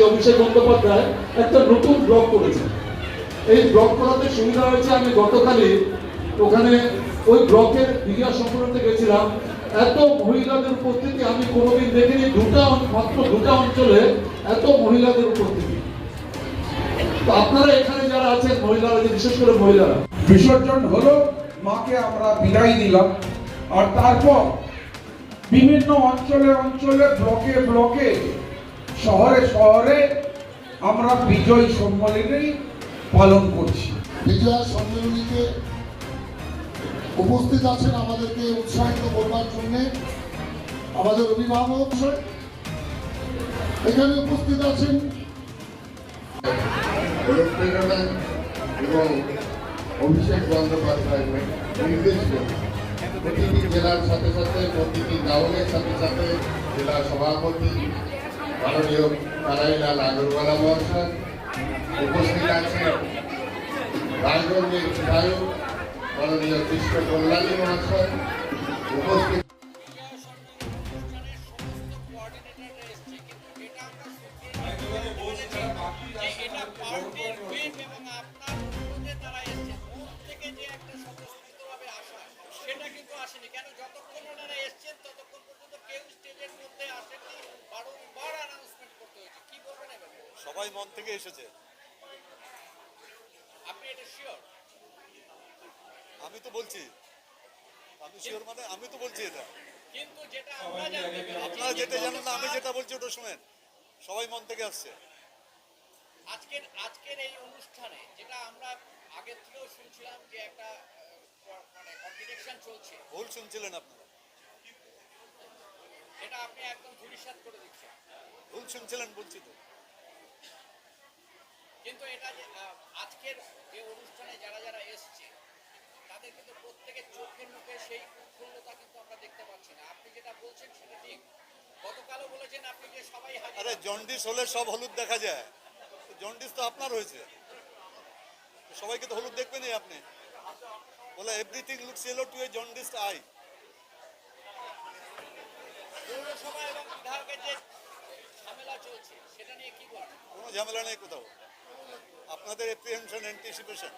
শ্রী অভিষেক বন্দ্যোপাধ্যায় একটা নতুন ব্লক করেছেন। এই ব্লক করাতে সুবিধা হয়েছে, আমি গতকালই ওখানে ওই ব্লকের দীঘা সম্পর্কে গেছিলাম। এত মহিলাদের উপস্থিতি আমি কোনোদিন দেখিনি, দুটা মাত্র দুটা অঞ্চলে এত মহিলাদের উপস্থিতি। তো আপনারা এখানে যারা আছেন, মহিলারা বিশেষ করে মহিলারা। বিসর্জন হলো, মাকে আমরা বিদায় দিলাম। আর তারপর বিভিন্ন অঞ্চলে অঞ্চলে, ব্লকে ব্লকে শহরে শহরে আমরা বিজয় সম্মেলনী পালন করছি। বিজয়া সম্মেলনীতে উপস্থিত আছেন আমাদেরকে উৎসাহিত করবার জন্য আমাদের অভিভাবক এখানে উপস্থিত আছেন এবং অভিষেক বন্দ্যোপাধ্যায় নির্দেশিত প্রতিটি জেলার সাথে সাথে প্রতিটি গাঁওয়ের সাথে সাথে জেলা সভাপতি মাননীয় কানাইলাল আগরওয়ালা মহাশয় উপস্থিত আছেন। রায়গঞ্জের বিধায়ক মাননীয় কৃষ্ণ কল্যাণী মহাশয় উপস্থিত সেটা কিন্তু আসেনি। কেন? যতক্ষণ ওনারা এসছেন, ততক্ষণ পর্যন্ত কেউ স্টেজের মধ্যে আসেননি বারংবার অ্যানাউন্সমেন্ট করতে হয়েছে কি বলবেন এবার সবাই মন থেকে এসেছে। আপনি এটা শিওর আমি তো বলছি। আমি শিওর মানে আমি তো বলছি এটা। কিন্তু যেটা আমরা আপনারা যেটা জানেন না আমি যেটা বলছি ওটা শুনেন। সবাই মন থেকে আসছে। আজকের আজকের এই অনুষ্ঠানে যেটা আমরা আগের থেকেও শুনছিলাম যে একটা মানে কম্পিটিশন চলছে। ভুল শুনছিলেন আপনারা। এটা আপনি একদম ধূলিসাৎ করে দিচ্ছেন। ভুল শুনছিলেন বলছি তো। কিন্তু এটা যে আজকের যে অনুষ্ঠানে যারা যারা এসছে তাদের কিন্তু প্রত্যেকের চোখের মুখে সেই উৎফুল্লতা কিন্তু আমরা দেখতে পাচ্ছি না। আপনি যেটা বলছেন সেটা ঠিক। গতকালও বলেছেন আপনি যে সবাই আরে জন্ডিস হলে সব হলুদ দেখা যায়। জন্ডিস তো আপনার হয়েছে। সবাইকে তো হলুদ দেখবেনই আপনি। বলে everything looks yellow to a jaundice eye পৌরসভা এবং বিধায়কের যে ঝামেলা চলছে সেটা নিয়ে কি বলেন? কোনো ঝামেলা নেই কোথাও। আপনাদের এপ্রিহেনশন অ্যান্টিসিপেশন